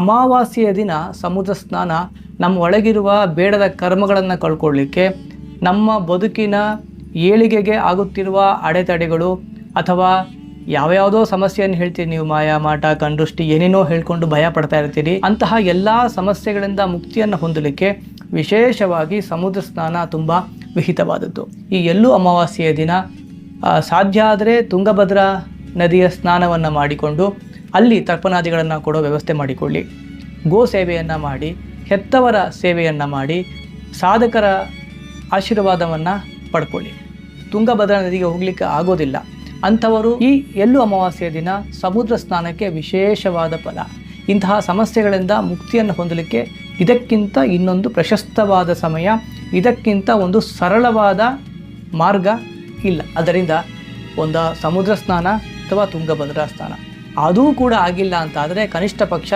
ಅಮಾವಾಸ್ಯೆಯ ದಿನ ಸಮುದ್ರ ಸ್ನಾನ ನಮ್ಮ ಒಳಗಿರುವ ಬೇಡದ ಕರ್ಮಗಳನ್ನು ಕಳ್ಕೊಳ್ಳಿಕ್ಕೆ, ನಮ್ಮ ಬದುಕಿನ ಏಳಿಗೆಗೆ ಆಗುತ್ತಿರುವ ಅಡೆತಡೆಗಳು ಅಥವಾ ಯಾವ್ಯಾವುದೋ ಸಮಸ್ಯೆಯನ್ನು ಹೇಳ್ತೀರಿ ನೀವು ಮಾಯ ಮಾಟ ಕಂಡೃಷ್ಟಿ ಏನೇನೋ ಹೇಳ್ಕೊಂಡು ಭಯ ಪಡ್ತಾ ಇರ್ತೀರಿ, ಅಂತಹ ಎಲ್ಲ ಸಮಸ್ಯೆಗಳಿಂದ ಮುಕ್ತಿಯನ್ನು ಹೊಂದಲಿಕ್ಕೆ ವಿಶೇಷವಾಗಿ ಸಮುದ್ರ ಸ್ನಾನ ತುಂಬ ವಿಹಿತವಾದದ್ದು. ಈ ಎಲ್ಲೂ ಅಮಾವಾಸ್ಯೆಯ ದಿನ ಸಾಧ್ಯ ಆದರೆ ತುಂಗಭದ್ರಾ ನದಿಯ ಸ್ನಾನವನ್ನು ಮಾಡಿಕೊಂಡು ಅಲ್ಲಿ ತರ್ಪಣಾದಿಗಳನ್ನು ಕೊಡೋ ವ್ಯವಸ್ಥೆ ಮಾಡಿಕೊಳ್ಳಿ. ಗೋ ಸೇವೆಯನ್ನು ಮಾಡಿ, ಹೆತ್ತವರ ಸೇವೆಯನ್ನು ಮಾಡಿ, ಸಾಧಕರ ಆಶೀರ್ವಾದವನ್ನು ಪಡ್ಕೊಳ್ಳಿ. ತುಂಗಭದ್ರಾ ನದಿಗೆ ಹೋಗಲಿಕ್ಕೆ ಆಗೋದಿಲ್ಲ. ಅಂಥವರು ಈ ಎಲ್ಲೂ ಅಮಾವಾಸ್ಯೆಯ ದಿನ ಸಮುದ್ರ ಸ್ನಾನಕ್ಕೆ ವಿಶೇಷವಾದ ಫಲ. ಇಂತಹ ಸಮಸ್ಯೆಗಳಿಂದ ಮುಕ್ತಿಯನ್ನು ಹೊಂದಲಿಕ್ಕೆ ಇದಕ್ಕಿಂತ ಇನ್ನೊಂದು ಪ್ರಶಸ್ತವಾದ ಸಮಯ, ಇದಕ್ಕಿಂತ ಒಂದು ಸರಳವಾದ ಮಾರ್ಗ ಇಲ್ಲ. ಅದರಿಂದ ಒಂದು ಸಮುದ್ರ ಸ್ನಾನ ಅಥವಾ ತುಂಗಭದ್ರಾ ಸ್ನಾನ. ಅದೂ ಕೂಡ ಆಗಿಲ್ಲ ಅಂತಾದರೆ ಕನಿಷ್ಠ ಪಕ್ಷ